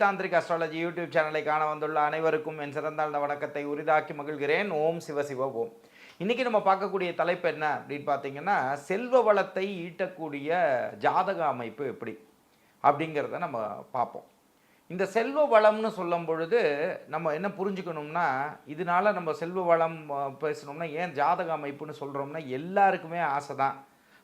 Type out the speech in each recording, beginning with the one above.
Tantric astrology YouTube சேனலை காண வந்துள்ள அனைவருக்கும் என் சிறந்தாழ்ந்த வணக்கத்தை உரிதாக்கி மகிழ்கிறேன். ஓம் சிவ சிவ ஓம். இன்னைக்கு நம்ம பார்க்கக்கூடிய தலைப்பு என்ன அப்படின்னு பார்த்தீங்கன்னா செல்வ வளத்தை ஈட்டக்கூடிய ஜாதக அமைப்பு எப்படி அப்படிங்கிறத நம்ம பார்ப்போம். இந்த செல்வ வளம்னு சொல்லும் பொழுது நம்ம என்ன புரிஞ்சுக்கணும்னா இதனால நம்ம செல்வ வளம் பேசணும்னா ஏன் ஜாதக அமைப்புன்னு சொல்கிறோம்னா எல்லாருக்குமே ஆசை தான்.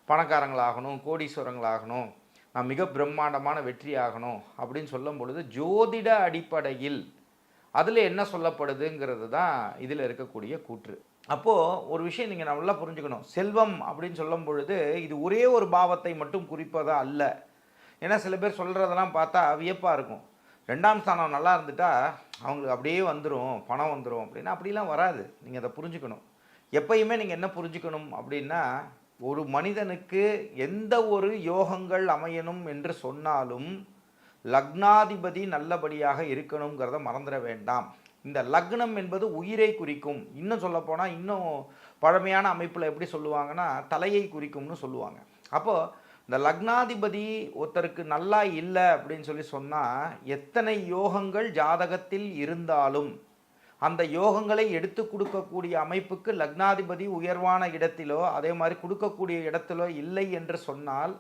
பணக்காரங்களாகணும் கோடீஸ்வரங்களாகணும். நான் மிக பிரம்மாண்டமான வெற்றி ஆகணும் அப்படின்னு சொல்லும் பொழுது ஜோதிட அடிப்படையில் அதில் என்ன சொல்லப்படுதுங்கிறது தான் இதில் இருக்கக்கூடிய கூற்று. அப்போது ஒரு விஷயம் நீங்கள் நல்லா புரிஞ்சுக்கணும். செல்வம் அப்படின்னு சொல்லும் பொழுது இது ஒரே ஒரு பாவத்தை மட்டும் குறிப்பதா அல்ல. ஏன்னா சில பேர் சொல்கிறதெல்லாம் பார்த்தா வியப்பாக இருக்கும். ரெண்டாம் ஸ்தானம் நல்லா இருந்துட்டா அவங்களுக்கு அப்படியே வந்துடும் பணம் வந்துடும் அப்படின்னா அப்படிலாம் வராது. நீங்கள் அதை புரிஞ்சுக்கணும். எப்பயுமே நீங்கள் என்ன புரிஞ்சுக்கணும் அப்படின்னா ஒரு மனிதனுக்கு எந்த ஒரு யோகங்கள் அமையணும் என்று சொன்னாலும் லக்னாதிபதி நல்லபடியாக இருக்கணுங்கிறத மறந்துட வேண்டாம். இந்த லக்னம் என்பது உயிரை குறிக்கும். இன்னும் சொல்லப்போனால் இன்னும் பழமையான அமைப்பில் எப்படி சொல்லுவாங்கன்னா தலையை குறிக்கும்னு சொல்லுவாங்க. அப்போது இந்த லக்னாதிபதி ஒருத்தருக்கு நல்லா இல்லை அப்படின்னு சொல்லி சொன்னால் எத்தனை யோகங்கள் ஜாதகத்தில் இருந்தாலும் அந்த யோகங்களை எடுத்து கொடுக்கக்கூடிய அமைப்புக்கு லக்னாதிபதி உயர்வான இடத்திலோ அதே மாதிரி கொடுக்கக்கூடிய இடத்திலோ இல்லை என்று சொன்னால்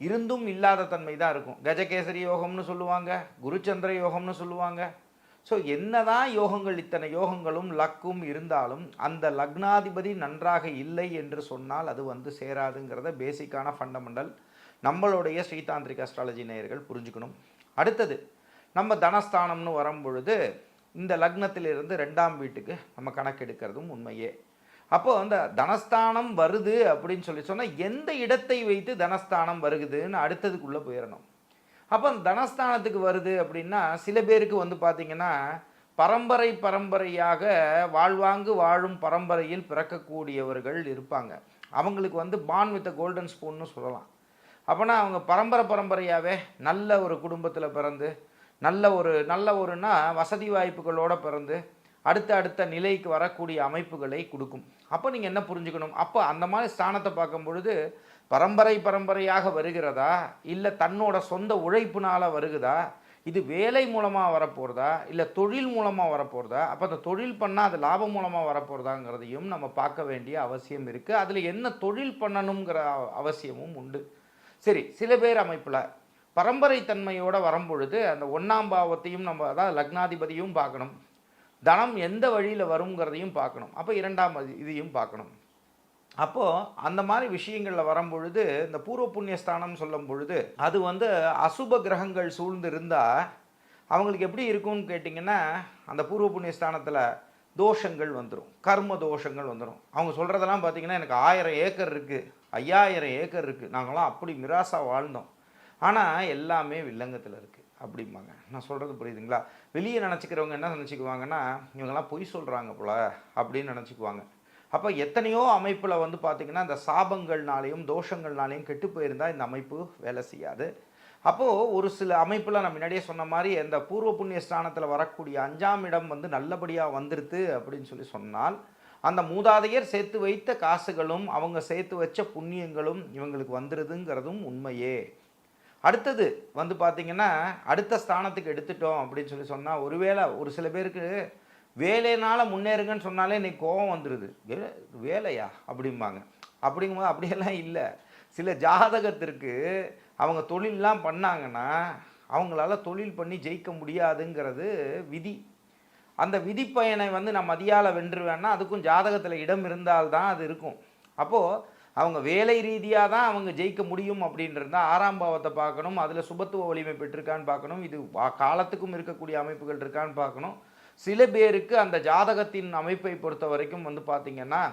இருந்தும் இல்லாத தன்மை தான் இருக்கும். கஜகேசரி யோகம்னு சொல்லுவாங்க குருச்சந்திர யோகம்னு சொல்லுவாங்க. ஸோ என்னதான் யோகங்கள் இத்தனை யோகங்களும் லக்கும் இருந்தாலும் அந்த லக்னாதிபதி நன்றாக இல்லை என்று சொன்னால் அது வந்து சேராதுங்கிறத பேசிக்கான ஃபண்டமெண்டல் நம்மளுடைய ஸ்ரீதாந்திரிக் அஸ்ட்ராலஜி நேயர்கள் புரிஞ்சுக்கணும். அடுத்தது நம்ம தனஸ்தானம்னு வரும் பொழுது இந்த லக்னத்திலிருந்து ரெண்டாம் வீட்டுக்கு நம்ம கணக்கெடுக்கிறதும் உண்மையே. அப்போ அந்த தனஸ்தானம் வருது அப்படின்னு சொல்லி சொன்னால் எந்த இடத்தை வைத்து தனஸ்தானம் வருகுதுன்னு அடுத்ததுக்குள்ளே போயிடணும் அப்போ அந்த தனஸ்தானத்துக்கு வருது அப்படின்னா சில பேருக்கு வந்து பார்த்திங்கன்னா பரம்பரை பரம்பரையாக வாழ்வாங்கு வாழும் பரம்பரையில் பிறக்கக்கூடியவர்கள் இருப்பாங்க. அவங்களுக்கு வந்து பான் வித் கோல்டன் ஸ்பூன்னு சொல்லலாம். அப்போனா அவங்க பரம்பரை பரம்பரையாகவே நல்ல ஒரு குடும்பத்தில் பிறந்து நல்ல ஒரு நல்ல ஒருனா வசதி வாய்ப்புகளோடு பிறந்து அடுத்த அடுத்த நிலைக்கு வரக்கூடிய அமைப்புகளை கொடுக்கும். அப்போ நீங்கள் என்ன புரிஞ்சுக்கணும்? அப்போ அந்த மாதிரி ஸ்தானத்தை பார்க்கும் பொழுது பரம்பரை பரம்பரையாக வருகிறதா? இல்லை தன்னோட சொந்த உழைப்புனால் வருகுதா? இது வேலை மூலமாக வரப்போகிறதா இல்லை தொழில் மூலமாக வரப்போகிறதா அப்போ அந்த தொழில் பண்ணால் அது லாபம் மூலமாக வரப்போகிறதாங்கிறதையும் நம்ம பார்க்க வேண்டிய அவசியம் இருக்குது அதில் என்ன தொழில் பண்ணணுங்கிற அவசியமும் உண்டு. சரி சில பேர் அமைப்பில் பரம்பரை தன்மையோடு வரும்பொழுது அந்த ஒன்றாம் பாவத்தையும் நம்ம அதாவது லக்னாதிபதியும் பார்க்கணும். தனம் எந்த வழியில் வருங்கிறதையும் பார்க்கணும். அப்போ இரண்டாம் இதையும் பார்க்கணும். அப்போது அந்த மாதிரி விஷயங்களில் வரும்பொழுது இந்த பூர்வ புண்ணியஸ்தானம் சொல்லும் பொழுது அது வந்து அசுப கிரகங்கள் சூழ்ந்து இருந்தால் அவங்களுக்கு எப்படி இருக்கும்னு கேட்டிங்கன்னா அந்த பூர்வ புண்ணிய ஸ்தானத்தில் தோஷங்கள் வந்துடும் கர்ம தோஷங்கள் வந்துடும் அவங்க சொல்கிறதெல்லாம் பார்த்தீங்கன்னா எனக்கு ஆயிரம் ஏக்கர் இருக்குது ஐயாயிரம் ஏக்கர் இருக்குது நாங்களாம் அப்படி மிராசாக வாழ்ந்தோம். ஆனால் எல்லாமே வில்லங்கத்தில் இருக்குது அப்படிம்பாங்க. நான் சொல்கிறது புரியுதுங்களா? வெளியே நினச்சிக்கிறவங்க என்ன நினச்சிக்குவாங்கன்னா இவங்கெல்லாம் பொய் சொல்கிறாங்க போல அப்படின்னு நினச்சிக்குவாங்க. அப்போ எத்தனையோ அமைப்பில் வந்து பார்த்திங்கன்னா இந்த சாபங்கள்னாலேயும் தோஷங்கள்னாலேயும் கெட்டு போயிருந்தால் இந்த அமைப்பு வேலை செய்யாது. அப்போது ஒரு சில அமைப்பில் நான் முன்னாடியே சொன்ன மாதிரி இந்த பூர்வ புண்ணிய ஸ்தானத்தில் வரக்கூடிய அஞ்சாம் இடம் வந்து நல்லபடியாக வந்துருது அப்படின்னு சொல்லி சொன்னால் அந்த மூதாதையர் சேர்த்து வைத்த காசுகளும் அவங்க சேர்த்து வச்ச புண்ணியங்களும் இவங்களுக்கு வந்துடுதுங்கிறதும் உண்மையே. அடுத்தது வந்து பார்த்தீங்கன்னா அடுத்த ஸ்தானத்துக்கு எடுத்துட்டோம் அப்படின்னு சொல்லி சொன்னால் ஒருவேளை ஒரு சில பேருக்கு வேலையினால் முன்னேறுங்கன்னு சொன்னாலே இன்னைக்கு கோபம் வந்துடுது வே- வேலையா? அப்படிம்பாங்க. அப்படிங்கும்போது அப்படியெல்லாம் இல்லை. சில ஜாதகத்திற்கு அவங்க தொழிலெலாம் பண்ணாங்கன்னா அவங்களால தொழில் பண்ணி ஜெயிக்க முடியாதுங்கிறது விதி. அந்த விதிப்பயனை வந்து நான் மதியால வென்றுவேன்னா அதுக்கும் ஜாதகத்தில் இடம் இருந்தால்தான் அது இருக்கும். அப்போது அவங்க வேலை ரீதியாக தான் அவங்க ஜெயிக்க முடியும் அப்படின்றது ஆறாம் பாவத்தை பார்க்கணும். அதில் சுபத்துவ வலிமை பெற்றிருக்கான்னு பார்க்கணும். இது வா- காலத்துக்கும் இருக்கக்கூடிய அமைப்புகள் இருக்கான்னு பார்க்கணும். சில பேருக்கு அந்த ஜாதகத்தின் அமைப்பை பொறுத்த வரைக்கும் வந்து பார்த்திங்கன்னா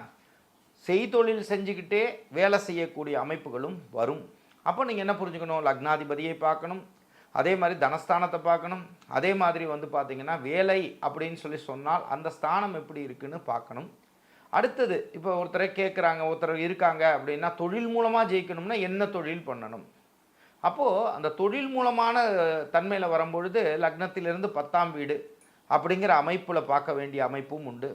செய்தொழில் செஞ்சுக்கிட்டே வேலை செய்யக்கூடிய அமைப்புகளும் வரும். அப்போ நீங்கள் என்ன புரிஞ்சுக்கணும்? லக்னாதிபதியை பார்க்கணும். அதே மாதிரி தனஸ்தானத்தை பார்க்கணும். அதே மாதிரி வந்து பார்த்தீங்கன்னா வேலை அப்படின்னு சொல்லி சொன்னால் அந்த ஸ்தானம் எப்படி இருக்குன்னு பார்க்கணும். அடுத்தது இப்போ ஒருத்தரை கேட்குறாங்க ஒருத்தர் இருக்காங்க அப்படின்னா தொழில் மூலமாக ஜெயிக்கணும்னா என்ன தொழில் பண்ணணும்? அப்போது அந்த தொழில் மூலமான தன்மையில் வரும்பொழுது லக்னத்திலிருந்து பத்தாம் வீடு அப்படிங்கிற அமைப்பில் பார்க்க வேண்டிய அமைப்பும் உண்டு.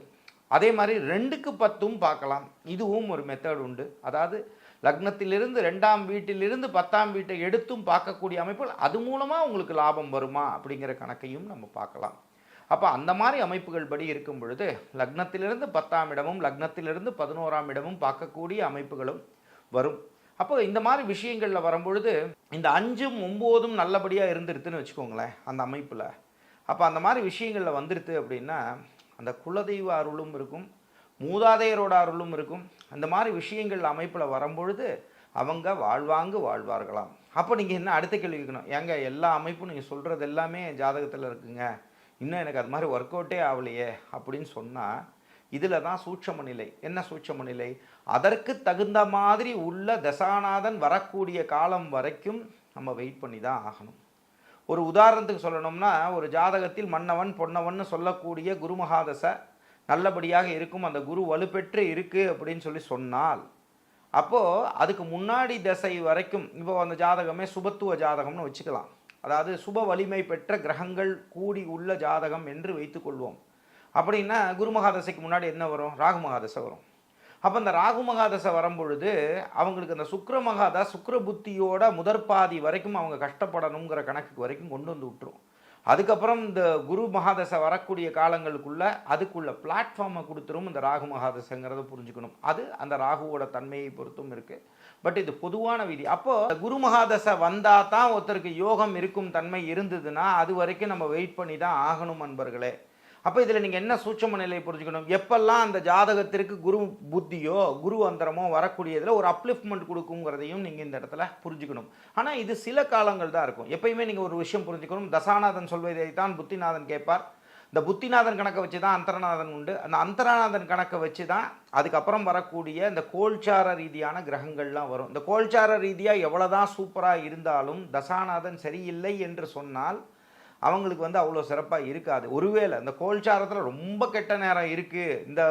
அதே மாதிரி ரெண்டுக்கு பத்தும் பார்க்கலாம். இதுவும் ஒரு மெத்தட் உண்டு. அதாவது லக்னத்திலிருந்து ரெண்டாம் வீட்டிலிருந்து பத்தாம் வீட்டை எடுத்தும் பார்க்கக்கூடிய அமைப்புகள் அது மூலமாக உங்களுக்கு லாபம் வருமா அப்படிங்கிற கணக்கையும் நம்ம பார்க்கலாம். அப்போ அந்த மாதிரி அமைப்புகள் படி இருக்கும் பொழுது லக்னத்திலிருந்து பத்தாம் இடமும் லக்னத்திலிருந்து பதினோராம் இடமும் பார்க்கக்கூடிய அமைப்புகளும் வரும். அப்போ இந்த மாதிரி விஷயங்களில் வரும்பொழுது இந்த அஞ்சும் ஒம்போதும் நல்லபடியாக இருந்துருதுன்னு வச்சுக்கோங்களேன் அந்த அமைப்பில். அப்போ அந்த மாதிரி விஷயங்களில் வந்துடுது அப்படின்னா அந்த குலதெய்வ அருளும் இருக்கும் மூதாதையரோட அருளும் இருக்கும். அந்த மாதிரி விஷயங்கள் அமைப்பில் வரும்பொழுது அவங்க வாழ்வாங்கு வாழ்வார்களாம். அப்போ நீங்கள் என்ன அடுத்த கேள்வி கேட்கணும். ஏங்க எல்லா அமைப்பும் நீங்கள் சொல்கிறது எல்லாமே ஜாதகத்தில் இருக்குங்க. இன்னும் எனக்கு அது மாதிரி ஒர்க் அவுட்டே ஆகலையே அப்படின்னு சொன்னால் இதில் தான் சூட்சம நிலை என்ன சூட்சம நிலை அதற்கு தகுந்த மாதிரி உள்ள தசாநாதன் வரக்கூடிய காலம் வரைக்கும் நம்ம வெயிட் பண்ணி தான் ஆகணும். ஒரு உதாரணத்துக்கு சொல்லணும்னா ஒரு ஜாதகத்தில் மன்னவன் பொன்னவன் சொல்லக்கூடிய குருமகாதசை நல்லபடியாக இருக்கும் அந்த குரு வலுப்பெற்று இருக்குது அப்படின்னு சொல்லி சொன்னால் அப்போது அதுக்கு முன்னாடி தசை வரைக்கும் இப்போ அந்த ஜாதகமே சுபத்துவ ஜாதகம்னு வச்சுக்கலாம். அதாவது சுப வலிமை பெற்ற கிரகங்கள் கூடி உள்ள ஜாதகம் என்று வைத்துக்கொள்வோம் அப்படின்னா குரு மகாதசைக்கு முன்னாடி என்ன வரும்? ராகு மகாதசை வரும். அப்போ இந்த ராகு மகாதசை வரும்பொழுது அவங்களுக்கு அந்த சுக்ர மகாதா சுக்கர புத்தியோட முதற் பாதி வரைக்கும் அவங்க கஷ்டப்படணுங்கிற கணக்குக்கு வரைக்கும் கொண்டு வந்து விட்டுரும். அதுக்கப்புறம் இந்த குரு மகாதசை வரக்கூடிய காலங்களுக்குள்ள அதுக்குள்ள பிளாட்ஃபார்மை கொடுத்துரும் இந்த ராகு மகாதசைங்கிறத புரிஞ்சுக்கணும். அது அந்த ராகுவோட தன்மையை பொறுத்தும் இருக்குது பட் இது பொதுவான விதி. அப்போ குரு மகாதசை வந்தால் தான் ஒருத்தருக்கு யோகம் இருக்கும் தன்மை இருந்ததுன்னா அது வரைக்கும் நம்ம வெயிட் பண்ணி தான் ஆகணும் அன்பர்களே. அப்போ இதில் நீங்கள் என்ன சூட்சம நிலையை புரிஞ்சுக்கணும்? எப்பெல்லாம் அந்த ஜாதகத்திற்கு குரு புத்தியோ குரு அந்தரமோ வரக்கூடியதில் ஒரு அப்லிஃப்ட்மெண்ட் கொடுக்குங்கிறதையும் நீங்கள் இந்த இடத்துல புரிஞ்சுக்கணும். ஆனால் இது சில காலங்கள் தான் இருக்கும். எப்பயுமே நீங்கள் ஒரு விஷயம் புரிஞ்சுக்கணும். தசாநாதன் சொல்வதை தான் புத்திநாதன் கேட்பார். இந்த புத்திநாதன் கணக்கை வச்சு தான் அந்தரநாதன் உண்டு. அந்த அந்தரநாதன் கணக்கை வச்சு தான் அதுக்கப்புறம் வரக்கூடிய இந்த கோல்சார ரீதியான கிரகங்கள்லாம் வரும். இந்த கோல்சார ரீதியாக எவ்வளோ தான் சூப்பராக இருந்தாலும் தசாநாதன் சரியில்லை என்று சொன்னால் அவங்களுக்கு வந்து அவ்வளோ சிறப்பாக இருக்காது. ஒருவேளை இந்த கோல்சாரத்தில் ரொம்ப கெட்ட நேரம் இருக்குது இந்த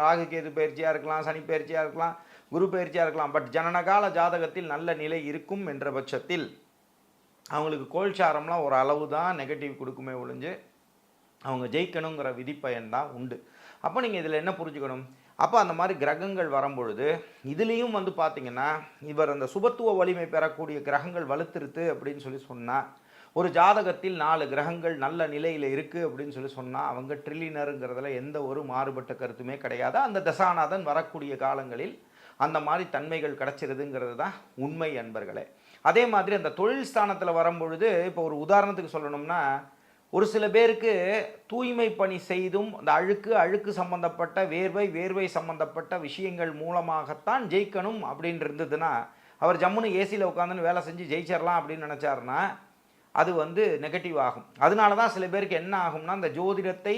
ராகு கேது பயிற்சியாக இருக்கலாம் சனி பயிற்சியாக இருக்கலாம் குரு பயிற்சியாக இருக்கலாம். பட் ஜனனகால ஜாதகத்தில் நல்ல நிலை இருக்கும் என்ற பட்சத்தில் அவங்களுக்கு கோல்சாரம்லாம் ஒரு அளவு தான் நெகட்டிவ் கொடுக்குமே ஒழிஞ்சு அவங்க ஜெயிக்கணுங்கிற விதிப்பயன் தான் உண்டு. அப்போ நீங்கள் இதில் என்ன புரிஞ்சுக்கணும்? அப்போ அந்த மாதிரி கிரகங்கள் வரும்பொழுது இதுலேயும் வந்து பார்த்தீங்கன்னா இவர் அந்த சுபத்துவ வலிமை பெறக்கூடிய கிரகங்கள் வலுத்திருத்து அப்படின்னு சொல்லி சொன்னால் ஒரு ஜாதகத்தில் நாலு கிரகங்கள் நல்ல நிலையில் இருக்குது அப்படின்னு சொல்லி சொன்னால் அவங்க ட்ரில்லினருங்கிறதுல எந்த ஒரு மாறுபட்ட கருத்துமே கிடையாது. அந்த தசாநாதன் வரக்கூடிய காலங்களில் அந்த மாதிரி தன்மைகள் கிடச்சிருதுங்கிறது தான் உண்மை அன்பர்களே. அதே மாதிரி அந்த தொழில் ஸ்தானத்தில் வரும்பொழுது இப்போ ஒரு உதாரணத்துக்கு சொல்லணும்னா ஒரு சில பேருக்கு தூய்மை பணி செய்தும் அந்த அழுக்கு அழுக்கு சம்பந்தப்பட்ட வேர்வை வேர்வை சம்பந்தப்பட்ட விஷயங்கள் மூலமாகத்தான் ஜெயிக்கணும் அப்படின்னு இருந்ததுன்னா அவர் ஜம்முன்னு ஏசியில் உட்காந்துன்னு வேலை செஞ்சு ஜெயிச்சிடலாம் அப்படின்னு நினச்சாருன்னா அது வந்து நெகட்டிவ் ஆகும். அதனால தான் சில பேருக்கு என்ன ஆகும்னா அந்த ஜோதிடத்தை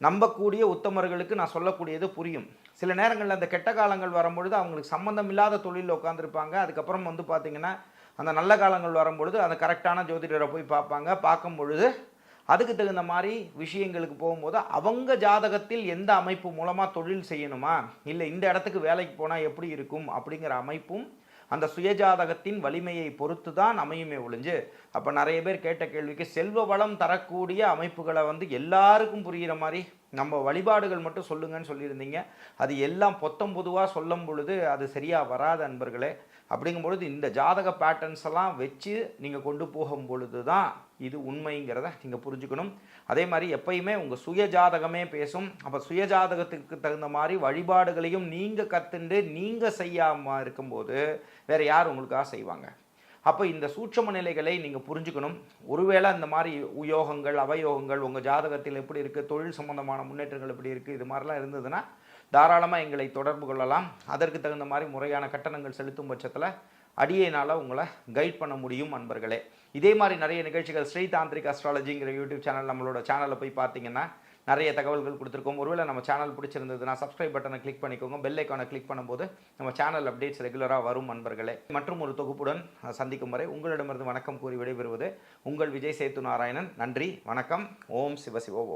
நம்பக்கூடிய உத்தமர்களுக்கு நான் சொல்லக்கூடியது புரியும். சில நேரங்களில் அந்த கெட்ட காலங்கள் வரும்பொழுது அவங்களுக்கு சம்மந்தம் இல்லாத தொழிலில் உட்காந்துருப்பாங்க அதுக்கப்புறம் வந்து பார்த்திங்கன்னா அந்த நல்ல காலங்கள் வரும்பொழுது அந்த கரெக்டான ஜோதிடரை போய் பார்ப்பாங்க. பார்க்கும் பொழுது அதுக்கு தகுந்த மாதிரி விஷயங்களுக்கு போகும்போது அவங்க ஜாதகத்தில் எந்த அமைப்பு மூலமாக தொழில் செய்யணுமா? இல்லை இந்த இடத்துக்கு வேலைக்கு போனால் எப்படி இருக்கும்? அப்படிங்கிற அமைப்பும் அந்த சுயஜாதகத்தின் வலிமையை பொறுத்து தான் அமையுமே ஒழிஞ்சு அப்போ நிறைய பேர் கேட்ட கேள்விக்கு செல்வ வளம் தரக்கூடிய அமைப்புகளை வந்து எல்லாருக்கும் புரிகிற மாதிரி நம்ம வழிபாடுகள் மட்டும் சொல்லுங்கன்னு சொல்லியிருந்தீங்க. அது எல்லாம் பொத்தம் பொதுவாக சொல்லும் பொழுது அது சரியாக வராது அன்பர்களே. அப்படிங்கும்பொழுது இந்த ஜாதக பேட்டர்ன்ஸ் எல்லாம் வச்சு நீங்கள் கொண்டு போகும் பொழுது தான் இது உண்மைங்கிறத நீங்கள் புரிஞ்சுக்கணும். அதே மாதிரி எப்பயுமே உங்கள் சுய ஜாதகமே பேசும். அப்போ சுய ஜாதகத்துக்கு தகுந்த மாதிரி வழிபாடுகளையும் நீங்கள் கற்றுண்டு நீங்கள் செய்யாமல் இருக்கும்போது வேறு யார் உங்களுக்காக செய்வாங்க? அப்போ இந்த சூட்சம நிலைகளை நீங்கள் புரிஞ்சுக்கணும். ஒருவேளை இந்த மாதிரி உயோகங்கள் அவயோகங்கள் உங்கள் ஜாதகத்தில் எப்படி இருக்குது தொழில் சம்பந்தமான முன்னேற்றங்கள் எப்படி இருக்குது இது மாதிரிலாம் இருந்ததுன்னா தாராளமாக எங்களை தொடர்பு கொள்ளலாம். அதற்கு தகுந்த மாதிரி முறையான கட்டணங்கள் செலுத்தும் பட்சத்தில் அடியேனால் உங்களை கைட் பண்ண முடியும் அன்பர்களே. இதே மாதிரி நிறைய நிகழ்ச்சிகள் ஸ்ரீ தாந்திரிக் அஸ்ட்ராலஜிங்கிற யூடியூப் சேனல் நம்மளோட சேனலில் போய் பார்த்தீங்கன்னா நிறைய தகவல்கள் கொடுத்துருக்கோம். ஒருவேளை நம்ம சேனல் பிடிச்சிருந்ததுன்னா சப்ஸ்கிரைப் பட்டனை கிளிக் பண்ணிக்கோங்க. பெல் ஐக்கானை கிளிக் பண்ணும்போது நம்ம சேனல் அப்டேட்ஸ் ரெகுலராக வரும் நண்பர்களே. மற்றும் ஒரு தொகுப்புடன் சந்திக்கும் வரை உங்களிடமிருந்து வணக்கம் கூறி விடைபெறுவது உங்கள் விஜய் சேத்து நாராயணன். நன்றி வணக்கம். ஓம் சிவசிவோ ஓம்.